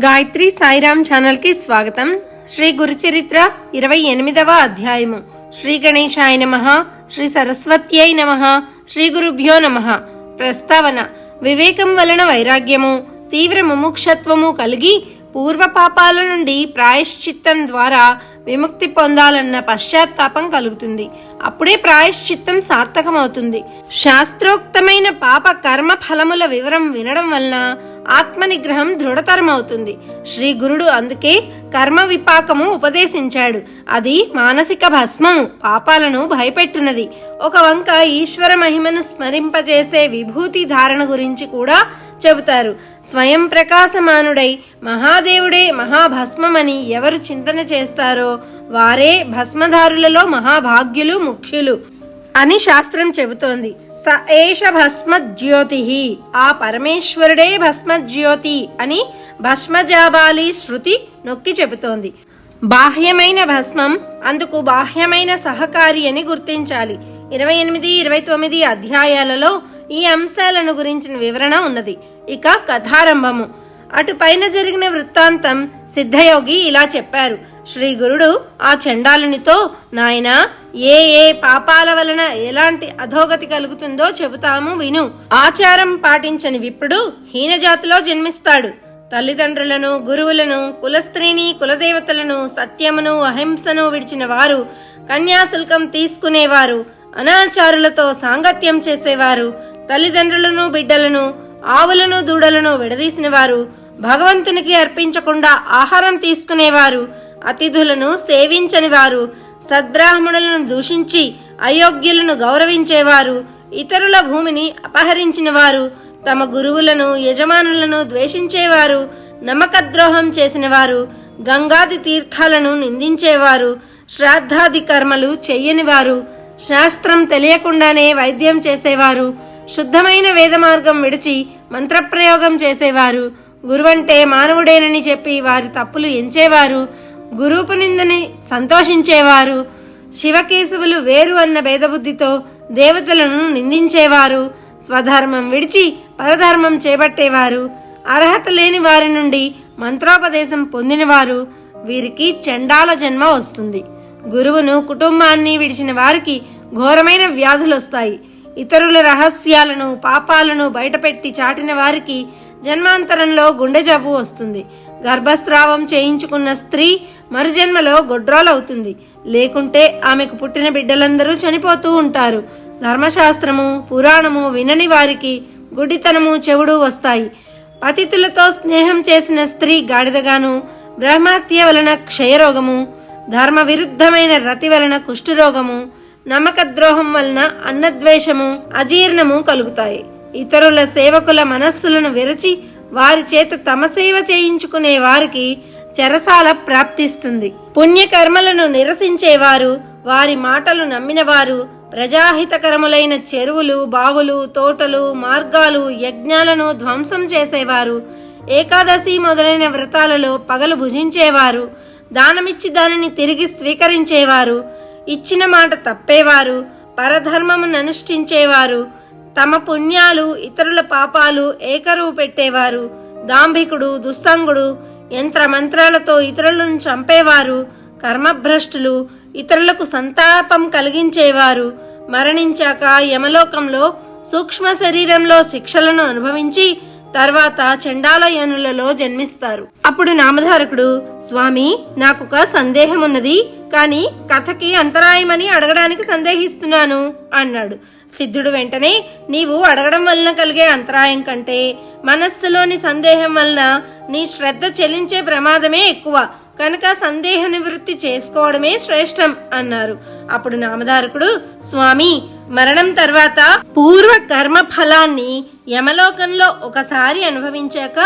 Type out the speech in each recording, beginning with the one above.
గాయత్రి సాయిరామ్ ఛానల్కి స్వాగతం. శ్రీ గురుచరిత్ర ఇరవై ఎనిమిదవ అధ్యాయము. శ్రీ గణేశాయ నమ శ్రీ సరస్వత్యై నమ శ్రీ గురుభ్యో నమ. ప్రస్తావన వివేకం వలన వైరాగ్యము తీవ్ర ముముక్షత్వము కలిగి పూర్వ పాపాల నుండి ప్రాయశ్చిత్తం ద్వారా విముక్తి పొందాలన్న పశ్చాత్తాపం కలుగుతుంది. అప్పుడే ప్రాయశ్చిత్తం సార్థకమవుతుంది. శాస్త్రోక్తమైన పాప కర్మ ఫలముల వివరం వినడం వలన ఆత్మ నిగ్రహం దృఢతరమవుతుంది. శ్రీ గురుడు అందుకే కర్మ విపాకము ఉపదేశించాడు. అది మానసిక భస్మము పాపాలను భయపెట్టినది ఒక వంక ఈశ్వర మహిమను స్మరింపజేసే విభూతి ధారణ గురించి కూడా చెబుతారు. స్వయం ప్రకాశమానుడై మహాదేవుడే మహాభస్మమని ఎవరు చింతన చేస్తారో వారే భస్మధారులలో మహాభాగ్యులు ముఖ్యులు అని శాస్త్రం చెబుతోంది. స ఏష భస్మజ్యోతి. ఆ పరమేశ్వరుడే భస్మజ్యోతి అని భస్మజాబాలి శృతి నొక్కి చెబుతోంది. బాహ్యమైన భస్మం అందుకు బాహ్యమైన సహకారి అని గుర్తించాలి. ఇరవై ఎనిమిది ఇరవై తొమ్మిది అధ్యాయాలలో ఈ అంశాలను గురించిన వివరణ ఉన్నది. ఇక కథారంభము. అటు పైన జరిగిన వృత్తాంతం సిద్ధయోగి ఇలా చెప్పారు. శ్రీ గురుడు ఆ చండాలునితో నాయనా ఏ ఏ పాపాల వలన ఎలాంటి అధోగతి కలుగుతుందో చెబుతాము విను. ఆచారం పాటించని విప్పుడు హీనజాతిలో జన్మిస్తాడు. తల్లిదండ్రులను గురువులను కులస్త్రీని కులదేవతలను సత్యమును అహింసను విడిచిన వారు కన్యాశుల్కం తీసుకునేవారు అనాచారులతో సాంగత్యం చేసేవారు తల్లిదండ్రులను బిడ్డలను ఆవులను దూడలను విడదీసిన వారు భగవంతునికి అర్పించకుండా ఆహారం తీసుకునేవారు అతిథులను సేవించని వారు సద్బ్రాహ్మణులను దూషించి అయోగ్యులను గౌరవించేవారు ఇతరుల భూమిని అపహరించిన వారు తమ గురువులను యజమానులను ద్వేషించేవారు నమ్మకద్రోహం చేసిన వారు గంగాది తీర్థాలను నిందించేవారు శ్రాద్ధాది కర్మలు చెయ్యని వారు శాస్త్రం తెలియకుండానే వైద్యం చేసేవారు శుద్ధమైన వేద మార్గం విడిచి మంత్రప్రయోగం చేసేవారు గురువంటే మానవుడేనని చెప్పి వారి తప్పులు ఎంచేవారు గురూపనిందని సంతోషించేవారు. శివకేశవులు వేరు అన్న భేదబుద్ధితో దేవతలను నిందించేవారు. స్వధర్మం విడిచి పరధర్మం చేపట్టేవారు. అర్హత లేని వారి నుండి మంత్రోపదేశం పొందినవారు. వీరికి చండాల జన్మ వస్తుంది. గురువును కుటుంబాన్ని విడిచిన వారికి ఘోరమైన వ్యాధులు వస్తాయి ఇతరుల రహస్యాలను పాపాలను బయటపెట్టి చాటిన వారికి జన్మాంతరంలో గుండె జబ్బు వస్తుంది. గర్భస్రావం చేయించుకున్న స్త్రీ మరుజన్మలో గొడ్రాలవుతుంది. లేకుంటే ఆమెకు పుట్టిన బిడ్డలందరూ చనిపోతూ ఉంటారు. ధర్మశాస్త్రము పురాణము వినని వారికి గుడితనము చెవుడు వస్తాయి. పతితులతో స్నేహం చేసిన స్త్రీ గాడిదగాను బ్రహ్మహత్య వలన క్షయరోగము ధర్మ విరుద్ధమైన రతి వలన కుష్ఠరోగము నమ్మక ద్రోహం వలన అన్నద్వేషము అజీర్ణము కలుగుతాయి. ఇతరుల సేవకుల మనస్సులను విరచి వారి చేత తమసేవ చేయించుకునే వారికి చెరసాల ప్రాప్తిస్తుంది. పుణ్యకర్మలను నిరసించేవారు వారి మాటలు నమ్మినవారు ప్రజాహితకరములైన చెరువులు బావులు తోటలు మార్గాలు యజ్ఞాలను ధ్వంసం చేసేవారు ఏకాదశి మొదలైన వ్రతాలలో పగలు భుజించేవారు దానమిచ్చి దానిని తిరిగి స్వీకరించేవారు ఇచ్చిన మాట తప్పేవారు పరధర్మమును అనుష్ఠించేవారు తమ పుణ్యాలు ఇతరుల పాపాలు ఏకరువు పెట్టేవారు. దాంభికుడు దుస్సంగుడు యంత్ర మంత్రాలతో ఇతరులను చంపేవారు. కర్మభ్రష్టులు ఇతరులకు సంతాపం కలిగించేవారు. మరణించాక యమలోకంలో సూక్ష్మ శరీరంలో శిక్షలను అనుభవించి తర్వాత చండాలయోనులలో జన్మిస్తారు. అప్పుడు నామధారకుడు స్వామి నాకొక సందేహం ఉన్నది కాని కథకి అంతరాయమని అడగడానికి సందేహిస్తున్నాను అన్నాడు. సిద్ధుడు వెంటనే నీవు అడగడం వలన కలిగే అంతరాయం కంటే మనస్సులోని సందేహం వలన నీ శ్రద్ధ చెల్లించే ప్రమాదమే ఎక్కువ. కనుక సందేహ నివృత్తి చేసుకోవడమే శ్రేష్టం అన్నారు. అప్పుడు నామధారకుడు స్వామి మరణం తర్వాత పూర్వ కర్మ ఫలాన్ని యమలోకంలో ఒకసారి అనుభవించాక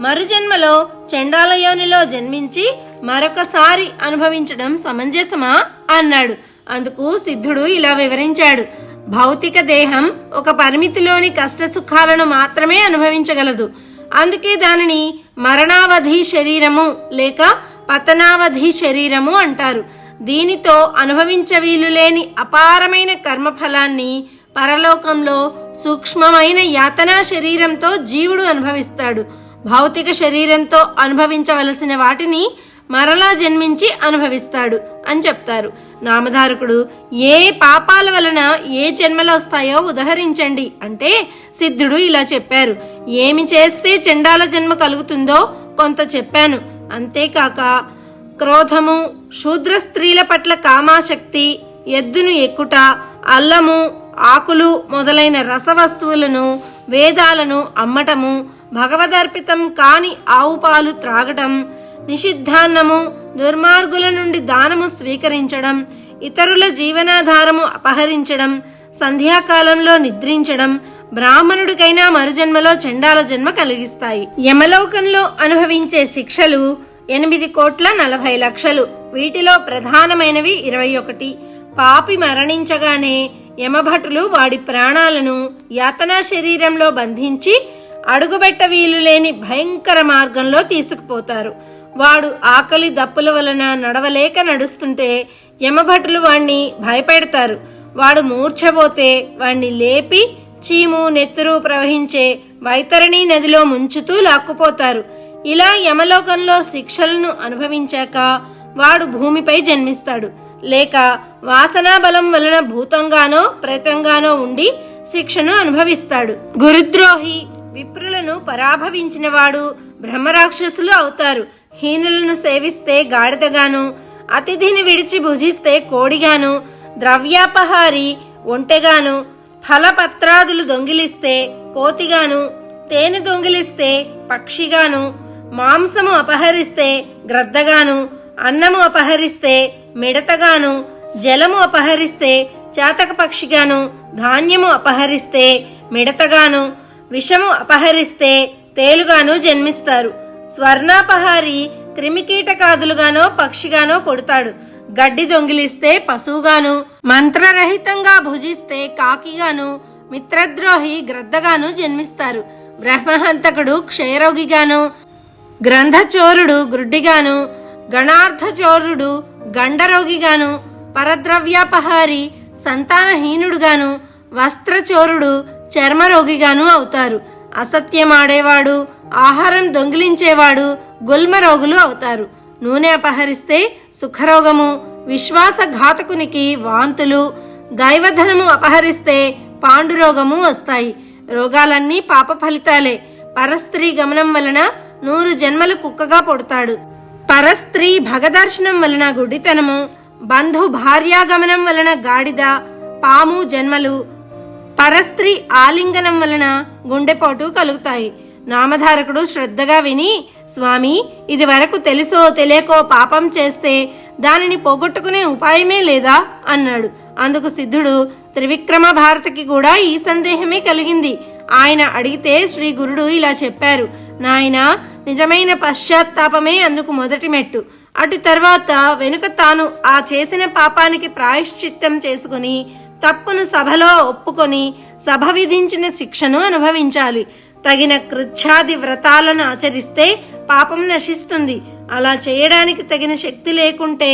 మరుజన్మలో చండాలయోనిలో జన్మించి మరొకసారి అనుభవించడం సమంజసమా? అన్నాడు. అందుకు సిద్ధుడు ఇలా వివరించాడు. భౌతిక దేహం ఒక పరిమితిలోని కష్ట సుఖాలను మాత్రమే అనుభవించగలదు. అందుకే దానిని మరణావధి శరీరము లేక పతనావధి శరీరము అంటారు. దీనితో అనుభవించవీలులేని అపారమైన కర్మఫలాన్ని పరలోకంలో సూక్ష్మమైన యాతనా శరీరంతో జీవుడు అనుభవిస్తాడు. భౌతిక శరీరంతో అనుభవించవలసిన వాటిని మరలా జన్మించి అనుభవిస్తాడు అని చెప్తారు. నామధారకుడు ఏ పాపాల వలన ఏ జన్మలు వస్తాయో ఉదహరించండి అంటే సిద్ధుడు ఇలా చెప్పారు. ఏమి చేస్తే చెండాల జన్మ కలుగుతుందో కొంత చెప్పాను. అంతేకాక క్రోధము శూద్ర స్త్రీల పట్ల కామాశక్తి ఎద్దును ఎక్కుట అల్లము ఆకులు మొదలైన రసవస్తువులను వేదాలను అమ్మటము భగవదర్పితం కాని ఆవు పాలు త్రాగటం నిషిద్ధాన్నము దుర్మార్గుల నుండి దానము స్వీకరించడం ఇతరుల జీవనాధారము అపహరించడం సంధ్యాకాలంలో నిద్రించడం బ్రాహ్మణుడికైనా మరుజన్మలో చండాల జన్మ కలిగిస్తాయి. యమలోకంలో అనుభవించే శిక్షలు ఎనిమిది కోట్ల నలభై లక్షలు. వీటిలో ప్రధానమైనవి ఇరవై ఒకటి. పాపి మరణించగానే యమభటులు వాడి ప్రాణాలను యాతనా శరీరంలో బంధించి అడుగుబెట్ట వీలు లేని భయంకర మార్గంలో తీసుకుపోతారు. వాడు ఆకలి దప్పుల వలన నడవలేక నడుస్తుంటే యమభటులు వాణ్ణి భయపెడతారు. వాడు మూర్ఛపోతే వాణ్ణి లేపి చీము నెత్తురు ప్రవహించే వైతరణి నదిలో ముంచుతూ లాక్కుపోతారు. ఇలా యమలోకంలో శిక్షలను అనుభవించాక వాడు భూమిపై జన్మిస్తాడు. లేక వాసనా బలం వలన భూతంగానో ప్రేతంగానో ఉండి శిక్షను అనుభవిస్తాడు. గురుద్రోహి విప్రులను పరాభవించిన వాడు బ్రహ్మరాక్షసులు అవుతారు. హీనులను సేవిస్తే గాడిదగాను అతిథిని విడిచి భుజిస్తే కోడిగాను ద్రవ్యాపహారి ఒంటెగాను ఫలపత్రాదులు దొంగిలిస్తే కోతిగాను తేనె దొంగిలిస్తే పక్షిగాను మాంసము అపహరిస్తే గ్రద్దగాను అన్నము అపహరిస్తే మిడతగాను జలము అపహరిస్తే చాతక పక్షిగాను ధాన్యము అపహరిస్తే మిడతగాను విషము అపహరిస్తే తేలుగాను జన్మిస్తారు. స్వర్ణాపహారి క్రిమికీటకాదులుగానో పక్షిగానో పొడతాడు. గడ్డి దొంగిలిస్తే పశువుగాను మంత్రరహితంగా భుజిస్తే కాకిగాను మిత్రద్రోహి గ్రద్దగాను జన్మిస్తారు. బ్రహ్మహంతకుడు క్షయరోగిగాను గ్రంథచోరుడు గ్రుడ్డిగాను గణార్థచోరుడు గండరోగిగాను పరద్రవ్యాపహారి సంతానహీనుడుగాను వస్త్రచోరుడు చర్మరోగిగాను అవుతారు. అసత్యమాడేవాడు ఆహారం దొంగిలించేవాడు గుల్మరోగులు అవుతారు. నూనె అపహరిస్తే సుఖరోగము విశ్వాసఘాతకునికి వాంతులు దైవధనము అపహరిస్తే పాండురోగము వస్తాయి. రోగాలన్నీ పాప ఫలితాలే. పరస్త్రీ గమనం వలన నూరు జన్మలు కుక్కగా పొడతాడు. పరస్త్రీ భగదర్శనం వలన గుడితనము బంధు భార్యాగమనం వలన గాడిద పాము జన్మలు పరస్త్రీ ఆలింగనం వలన గుండెపోటు కలుగుతాయి. నామధారకుడు శ్రద్ధగా విని స్వామి ఇది వరకు తెలుసో తెలియకో పాపం చేస్తే దానిని పోగొట్టుకునే ఉపాయమే లేదా అన్నాడు. అందుకు సిద్ధుడు త్రివిక్రమ భారతికి కూడా ఈ సందేహమే కలిగింది. ఆయన అడిగితే శ్రీ గురుడు ఇలా చెప్పారు. నాయనా నిజమైన పశ్చాత్తాపమే అందుకు మొదటి మెట్టు. అటు తర్వాత వెనుక తాను ఆ చేసిన పాపానికి ప్రాయశ్చిత్తం చేసుకుని తప్పును సభలో ఒప్పుకొని సభ విధించిన శిక్షను అనుభవించాలి. తగిన కృచ్ఛాది వ్రతాలను ఆచరిస్తే పాపం నశిస్తుంది. అలా చేయడానికి తగిన శక్తి లేకుంటే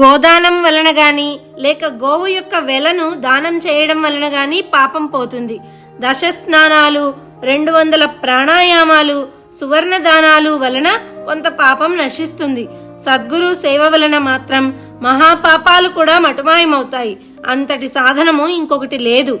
గోదానం వలన గాని లేక గోవు యొక్క వెలను దానం చేయడం వలన గాని పాపం పోతుంది. దశ స్నానాలు రెండు వందల ప్రాణాయామాలు సువర్ణ దానాలు వలన కొంత పాపం నశిస్తుంది. సద్గురు సేవ వలన మాత్రం మహాపాపాలు కూడా మటుమాయమవుతాయి. అంతటి సాధనము ఇంకొకటి లేదు.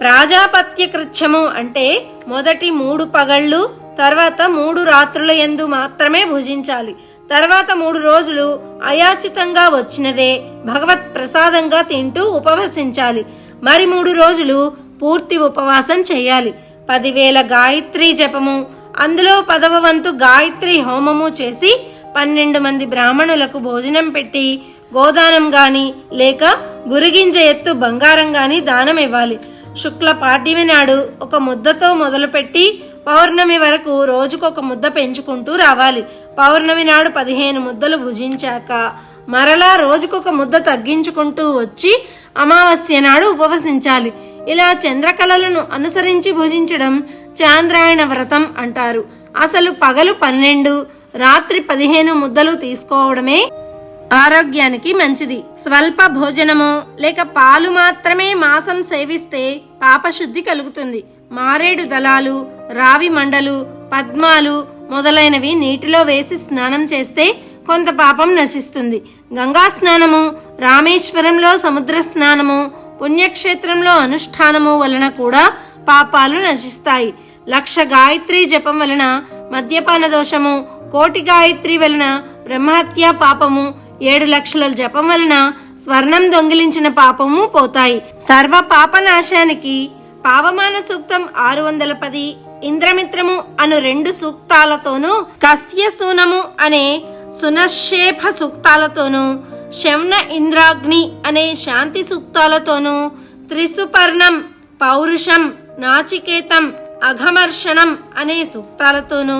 ప్రాజాపత్య కృత్యము అంటే మొదటి మూడు పగళ్ళు తర్వాత మూడు రాత్రుల యందు మాత్రమే భుజించాలి. తర్వాత మూడు రోజులు అయాచితంగా వచ్చినదే భగవత్ ప్రసాదంగా తింటూ ఉపవసించాలి. మరి మూడు రోజులు పూర్తి ఉపవాసం చేయాలి. పదివేల గాయత్రి జపము అందులో పదవ వంతు గాయత్రి హోమము చేసి పన్నెండు మంది బ్రాహ్మణులకు భోజనం పెట్టి గోదానం గాని లేక గురిగింజ ఎత్తు బంగారం గాని దానం ఇవ్వాలి. శుక్ల పాఠ్యమి నాడు ఒక ముద్దతో మొదలుపెట్టి పౌర్ణమి వరకు రోజుకొక ముద్ద పెంచుకుంటూ రావాలి. పౌర్ణమి నాడు పదిహేను ముద్దలు భుజించాక మరలా రోజుకొక ముద్ద తగ్గించుకుంటూ వచ్చి అమావాస్య నాడు ఉపవసించాలి. ఇలా చంద్రకళలను అనుసరించి భుజించడం చాంద్రాయణ వ్రతం అంటారు. అసలు పగలు పన్నెండు రాత్రి పదిహేను ముద్దలు తీసుకోవడమే ఆరోగ్యానికి మంచిది. స్వల్ప భోజనము లేక పాలు మాత్రమే మాసం సేవిస్తే పాపశుద్ధి కలుగుతుంది. మారేడు దళాలు రావి మండలు పద్మాలు మొదలైనవి నీటిలో వేసి స్నానం చేస్తే కొంత పాపం నశిస్తుంది. గంగా స్నానము రామేశ్వరంలో సముద్ర స్నానము పుణ్యక్షేత్రంలో అనుష్ఠానము వలన కూడా పాపాలు నశిస్తాయి. లక్ష గాయత్రి జపం వలన మద్యపాన దోషము కోటి గాయత్రి వలన బ్రహ్మహత్య పాపము ఏడు లక్షల జపం వలన స్వర్ణం దొంగిలించిన పాపము పోతాయి. సర్వ పాపనాశానికి పావమాన సూక్తం ఆరు వందల పది ఇంద్రమిత్రము అను రెండు సూక్తాలతోనూ కస్య సూనము అనే సునశేఫ సూక్తాలతోనూ శవన ఇంద్రాగ్ని అనే శాంతి సూక్తాలతోనూ త్రిసుపర్ణం పౌరుషం నాచికేతం అఘమర్షణం అనే సూక్తాలతోనూ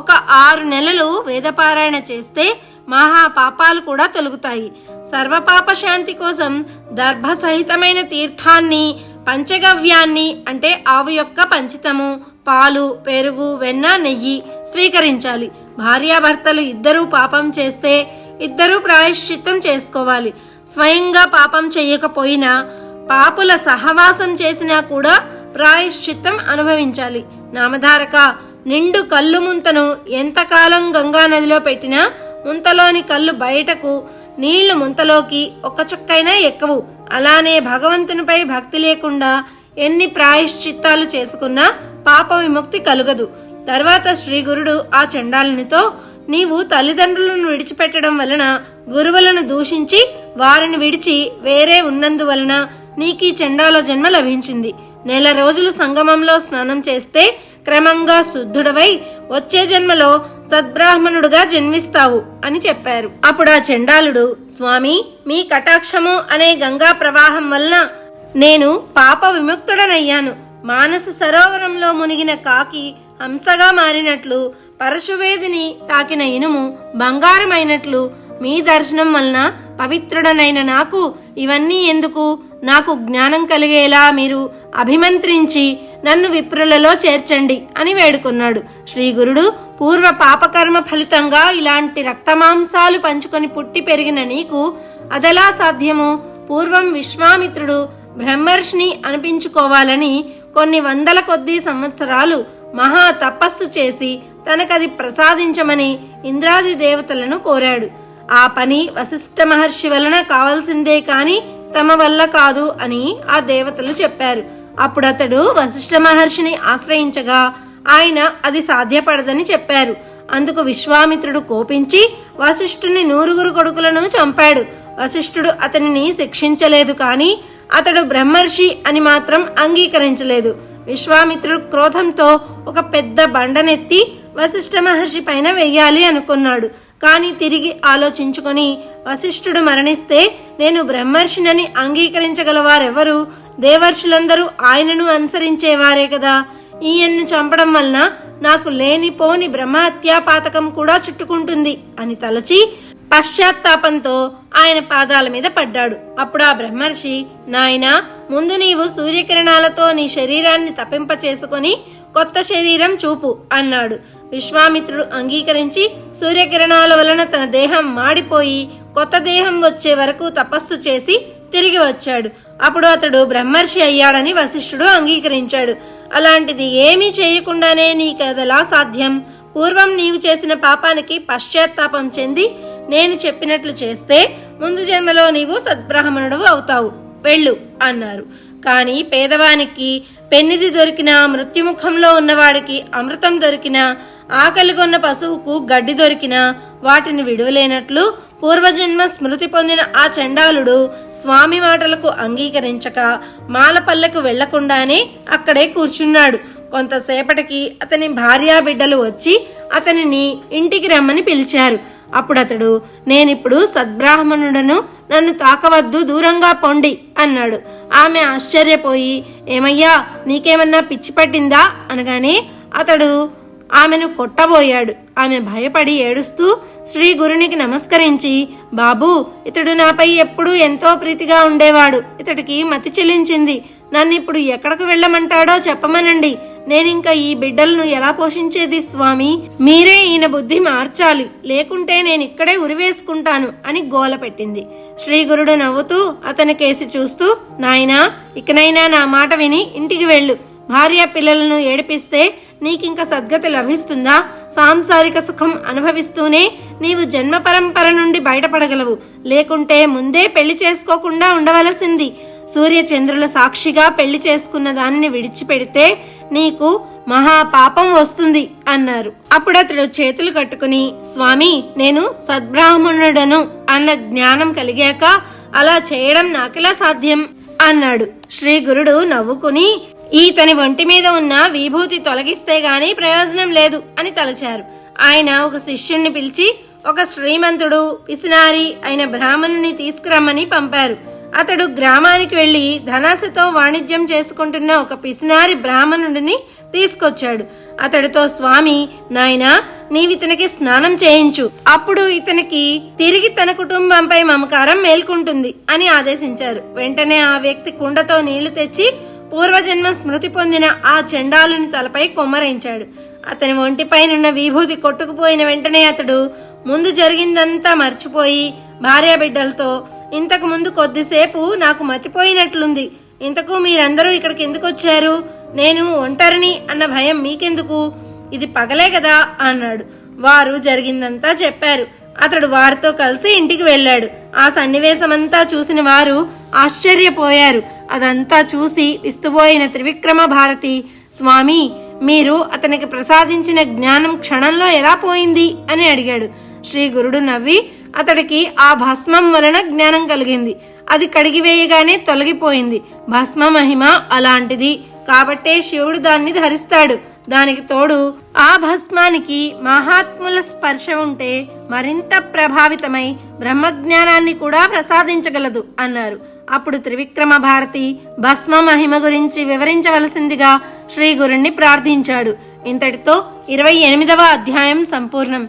ఒక ఆరు నెలలు వేదపారాయణ చేస్తే మహా పాపాలు కూడా తొలుగుతాయి. సర్వపాప శాంతి కోసం దర్భ సహితమైన తీర్థాన్ని పంచగవ్యాన్ని అంటే ఆవు యొక్క పంచితము పాలు పెరుగు వెన్న నెయ్యి స్వీకరించాలి. భార్యాభర్తలు ఇద్దరూ పాపం చేస్తే ఇద్దరూ ప్రాయశ్చిత్తం చేసుకోవాలి. స్వయంగా పాపం చేయకపోయినా పాపుల సహవాసం చేసినా కూడా ప్రాయశ్చిత్తం అనుభవించాలి. నామధారక నిండు కళ్ళు ముంతను ఎంతకాలం గంగా నదిలో పెట్టినా ముంతలోని కళ్ళు బయటకు నీళ్ళు ముంతలోకి ఒక చుక్కైనా ఎక్కవు. అలానే భగవంతునిపై భక్తి లేకుండా ఎన్ని ప్రాయశ్చిత్తాలు చేసుకున్నా పాప విముక్తి కలుగదు. తర్వాత శ్రీ గురుడు ఆ చండాలునితో నీవు తల్లిదండ్రులను విడిచిపెట్టడం వలన గురువులను దూషించి వారిని విడిచి వేరే ఉన్నందువలన నీకీ చండాల జన్మ లభించింది. నెల రోజులు సంగమంలో స్నానం చేస్తే క్రమంగా శుద్ధుడవై వచ్చే జన్మలో సద్బ్రాహ్మణుడుగా జన్మిస్తావు అని చెప్పారు. అప్పుడు ఆ చండాలుడు స్వామి మీ కటాక్షము అనే గంగా ప్రవాహం వలన నేను పాప విముక్తుడనయ్యాను. మానస సరోవరంలో మునిగిన కాకి హంసగా మారినట్లు పరశువేదిని తాకిన ఇనుము బంగారమైనట్లు మీ దర్శనం వలన పవిత్రుడనైన నాకు ఇవన్నీ ఎందుకు? నాకు జ్ఞానం కలిగేలా మీరు అభిమంత్రించి నన్ను విప్రులలో చేర్చండి అని వేడుకున్నాడు. శ్రీగురుడు పూర్వ పాపకర్మ ఫలితంగా ఇలాంటి రక్తమాంసాలు పంచుకొని పుట్టి పెరిగిన నీకు అదెలా సాధ్యము? పూర్వం విశ్వామిత్రుడు బ్రహ్మర్షిని అనిపించుకోవాలని కొన్ని వందల కొద్దీ సంవత్సరాలు మహా తపస్సు చేసి తనకది ప్రసాదించమని ఇంద్రాది దేవతలను కోరాడు. ఆ పని వశిష్ఠ మహర్షి వలన కావాల్సిందే కానీ తమ వల్ల కాదు అని ఆ దేవతలు చెప్పారు. అప్పుడు అతడు వశిష్ఠ మహర్షిని ఆశ్రయించగా ఆయన అది సాధ్యపడదని చెప్పారు. అందుకు విశ్వామిత్రుడు కోపించి వశిష్ఠుని నూరుగురు కొడుకులను చంపాడు. వశిష్ఠుడు అతనిని శిక్షించలేదు కానీ అతడు బ్రహ్మర్షి అని మాత్రం అంగీకరించలేదు. విశ్వామిత్రుడు క్రోధంతో ఒక పెద్ద బండనెత్తి వశిష్ఠ మహర్షి పైన వెయ్యాలి అనుకున్నాడు. కానీ తిరిగి ఆలోచించుకొని వశిష్ఠుడు మరణిస్తే నేను బ్రహ్మర్షినని అంగీకరించగలవారెవరు? దేవర్షులందరూ ఆయనను అనుసరించేవారే కదా. ఈయన్ను చంపడం వలన నాకు లేనిపోని బ్రహ్మహత్యా పాతకం కూడా చుట్టుకుంటుంది అని తలచి పశ్చాత్తాపంతో ఆయన పాదాల మీద పడ్డాడు. అప్పుడు ఆ బ్రహ్మర్షి నాయనా ముందు నీవు సూర్యకిరణాలతో నీ శరీరాన్ని తప్పింప చేసుకొని కొత్త శరీరం చూపు అన్నాడు. విశ్వామిత్రుడు అంగీకరించి సూర్యకిరణాల వలన తన దేహం మాడిపోయి కొత్త దేహం వచ్చే వరకు తపస్సు చేసి తిరిగి వచ్చాడు. అప్పుడు అతడు బ్రహ్మర్షి అయ్యాడని వశిష్ఠుడు అంగీకరించాడు. అలాంటిది ఏమీ చేయకుండానే నీకదలా సాధ్యం. పూర్వం నీవు చేసిన పాపానికి పశ్చాత్తాపం చెంది నేను చెప్పినట్లు చేస్తే ముందు జన్మలో నీవు సద్బ్రాహ్మణుడు అవుతావు. వెళ్ళు అన్నారు. కానీ పేదవానికి పెన్నిది దొరికినా మృత్యుముఖంలో ఉన్నవాడికి అమృతం దొరికినా ఆకలిగొన్న పశువుకు గడ్డి దొరికినా వాటిని విడువలేనట్లు పూర్వజన్మ స్మృతి పొందిన ఆ చండాలుడు స్వామి మాటలకు అంగీకరించక మాలపల్లెకు వెళ్ళకుండానే అక్కడే కూర్చున్నాడు. కొంతసేపటికి అతని భార్యా బిడ్డలు వచ్చి అతనిని ఇంటికి రమ్మని పిలిచారు. అప్పుడు అతడు నేనిప్పుడు సద్బ్రాహ్మణుడను నన్ను తాకవద్దు దూరంగా పొండి అన్నాడు. ఆమె ఆశ్చర్యపోయి ఏమయ్యా నీకేమన్నా పిచ్చి పట్టిందా? అనగానే అతడు ఆమెను కొట్టబోయాడు. ఆమె భయపడి ఏడుస్తూ శ్రీ గురునికి నమస్కరించి బాబు ఇతడు నాపై ఎప్పుడూ ఎంతో ప్రీతిగా ఉండేవాడు ఇతడికి మతి చెల్లించింది నన్ను ఇప్పుడు ఎక్కడికి వెళ్ళమంటాడో చెప్పమనండి. నేనింక ఈ బిడ్డలను ఎలా పోషించేది స్వామి? మీరే ఈయన బుద్ధి మార్చాలి. లేకుంటే నేను ఇక్కడే ఉరివేసుకుంటాను అని గోల పెట్టింది. శ్రీగురుడు నవ్వుతూ అతని కేసి చూస్తూ నాయనా ఇకనైనా నా మాట విని ఇంటికి వెళ్ళు. భార్య పిల్లలను ఏడిపిస్తే నీకింక సద్గతి లభిస్తుందా? సాంసారిక సుఖం అనుభవిస్తూనే నీవు జన్మ పరంపర నుండి బయటపడగలవు. లేకుంటే ముందే పెళ్ళి చేసుకోకుండా ఉండవలసింది. సూర్య చంద్రుల సాక్షిగా పెళ్ళి చేసుకున్న దానిని విడిచిపెడితే నీకు మహా పాపం వస్తుంది అన్నారు. అప్పుడు అతడు చేతులు కట్టుకుని స్వామి నేను సద్బ్రాహ్మణుడను అన్న జ్ఞానం కలిగాక అలా చేయడం నాకెలా సాధ్యం అన్నాడు. శ్రీ గురుడు నవ్వుకుని ఈతని ఒంటి మీద ఉన్న విభూతి తొలగిస్తే గాని ప్రయోజనం లేదు అని తలచారు. ఆయన ఒక శిష్యుణ్ణి పిలిచి ఒక శ్రీమంతుడు పిసినారి అయిన బ్రాహ్మణుని తీసుకురమ్మని పంపారు. అతడు గ్రామానికి వెళ్ళి ధనాశతో వాణిజ్యం చేసుకుంటున్న ఒక పిసినారి బ్రాహ్మణుడిని తీసుకొచ్చాడు. అతడితో స్వామి నాయనా నీవితనికి స్నానం చేయించు. అప్పుడు ఇతనికి తిరిగి తన కుటుంబంపై మమకారం మేల్కుంటుంది అని ఆదేశించారు. వెంటనే ఆ వ్యక్తి కుండతో నీళ్ళు తెచ్చి పూర్వజన్మ స్మృతి పొందిన ఆ చెండాలుని తలపై కొమ్మరించాడు అతని ఒంటిపైనున్న విభూతి కొట్టుకుపోయిన వెంటనే అతడు ముందు జరిగిందంతా మర్చిపోయి భార్యాబిడ్డలతో ఇంతకు ముందు కొద్దిసేపు నాకు మతిపోయినట్లుంది. ఇంతకు మీరందరూ ఇక్కడికి ఎందుకు వచ్చారు నేను ఒంటరిని అన్న భయం మీకెందుకు? ఇది పగలే కదా అన్నాడు. వారు జరిగిందంతా చెప్పారు. అతడు వారితో కలిసి ఇంటికి వెళ్ళాడు. ఆ సన్నివేశమంతా చూసిన వారు ఆశ్చర్యపోయారు. అదంతా చూసి విస్తుపోయిన త్రివిక్రమ భారతి స్వామి మీరు అతనికి ప్రసాదించిన జ్ఞానం క్షణంలో ఎలా పోయింది? అని అడిగాడు. శ్రీ గురుడు నవ్వి అతడికి ఆ భస్మం వలన జ్ఞానం కలిగింది. అది కడిగివేయగానే తొలగిపోయింది. భస్మ మహిమ అలాంటిది. కాబట్టే శివుడు దాన్ని ధరిస్తాడు. దానికి తోడు ఆ భస్మానికి మహాత్ముల స్పర్శ ఉంటే మరింత ప్రభావితమై బ్రహ్మజ్ఞానాన్ని కూడా ప్రసాదించగలదు అన్నారు. అప్పుడు త్రివిక్రమ భారతి భస్మ మహిమ గురించి వివరించవలసిందిగా శ్రీ గురుణ్ణి ప్రార్థించాడు. ఇంతటితో ఇరవై ఎనిమిదవ అధ్యాయం సంపూర్ణం.